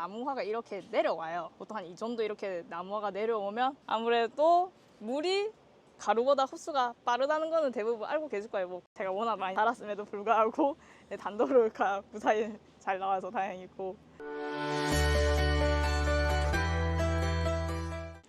나무화가 이렇게 내려와요. 보통 한 이 정도 이렇게 나무화가 내려오면 아무래도 물이 가루보다 흡수가 빠르다는 거는 대부분 알고 계실 거예요. 뭐 제가 워낙 많이 달았음에도 불구하고 네, 단도로가 무사히 잘 나와서 다행이고.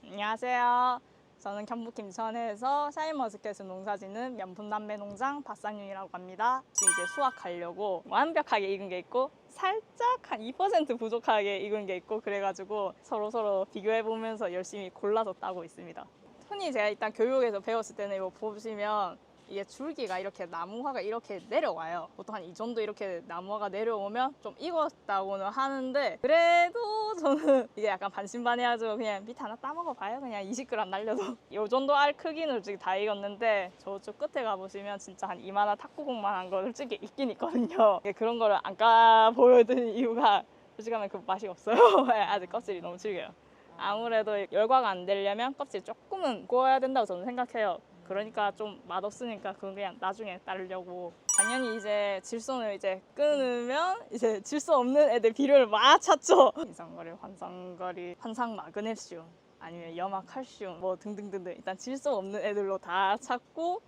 안녕하세요. 저는 경북 김천에서 샤인머스켓을 농사 짓는 면분남매 농장 박상윤이라고 합니다. 지금 이제 수확하려고 완벽하게 익은 게 있고 살짝 한 2% 부족하게 익은 게 있고 그래가지고 서로 서로 비교해 보면서 열심히 골라서 따고 있습니다. 흔히 제가 일단 교육에서 배웠을 때는 이거 보시면 이게 줄기가 이렇게 나무화가 이렇게 내려와요. 보통 한 이 정도 이렇게 나무화가 내려오면 좀 익었다고는 하는데 그래도 저는 이게 약간 반신반의하죠. 그냥 밑 하나 따먹어 봐요. 그냥 20g 날려도 이 정도 알 크기는 지금 다 익었는데 저쪽 끝에 가보시면 진짜 한 이만한 탁구공만한 거 솔직히 있긴 있거든요. 그런 거를 안 까 보여드린 이유가 솔직하면 그 맛이 없어요. 네, 아직 껍질이 너무 질겨요. 아무래도 열과가 안 되려면 껍질 조금은 구워야 된다고 저는 생각해요. 그러니까 좀 맛없으니까 그건 그냥 나중에 따르려고. 당연히 이제 질손을 이제 끊으면 이제 질수 없는 애들 비료를 막 찾죠. 인상거리, 환상거리, 환상 마그네슘 아니면 염화 칼슘 뭐 등등등등 일단 질수 없는 애들로 다 찾고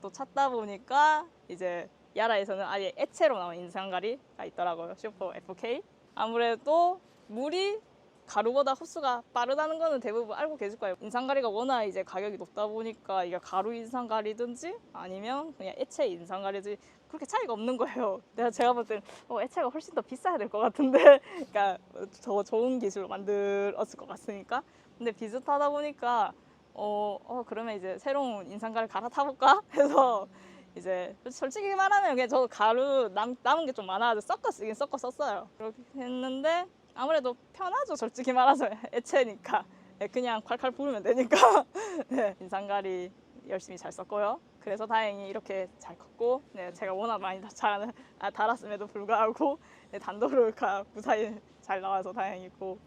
또 찾다 보니까 이제 야라에서는 아예 액체로 나온 인상가리가 있더라고요. 슈퍼 FK. 아무래도 물이 가루보다 흡수가 빠르다는 거는 대부분 알고 계실 거예요. 인상가리가 워낙 이제 가격이 높다 보니까 이게 가루 인상가리든지 아니면 그냥 액체 인상가리든지 그렇게 차이가 없는 거예요. 내가 제가 볼땐 어, 액체가 훨씬 더 비싸야 될 것 같은데, 그러니까 더 좋은 기술로 만들었을 것 같으니까. 근데 비슷하다 보니까 어, 어 그러면 이제 새로운 인상가리 갈아타볼까 해서 이제 솔직히 말하면 그냥 저 가루 남, 남은 게 좀 많아서 쓰긴 섞어 썼어요. 그렇게 했는데 아무래도 편하죠. 솔직히 말해서 애체니까. 네, 그냥 콸콸 부으면 되니까. 네, 인상가리 열심히 잘 썼고요. 그래서 다행히 이렇게 잘 컸고 네, 제가 워낙 많이 다- 잘 아, 달았음에도 불구하고 네, 단도로가 무사히 잘 나와서 다행이고.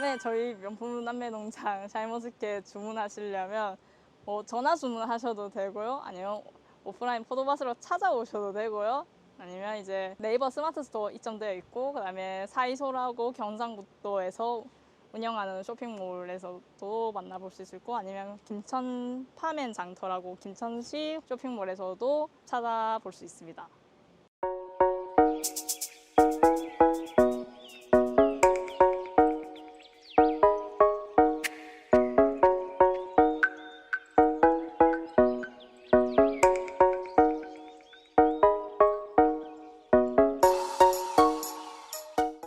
네 저희 명품 남매 농장 샤이머스케 주문하시려면 뭐 전화 주문하셔도 되고요. 아니면 오프라인 포도밭으로 찾아오셔도 되고요 아니면 이제 네이버 스마트 스토어 입점되어 있고 그 다음에 사이소라고 경상북도에서 운영하는 쇼핑몰에서도 만나볼 수 있고 아니면 김천 파멘 장터라고 김천시 쇼핑몰에서도 찾아볼 수 있습니다.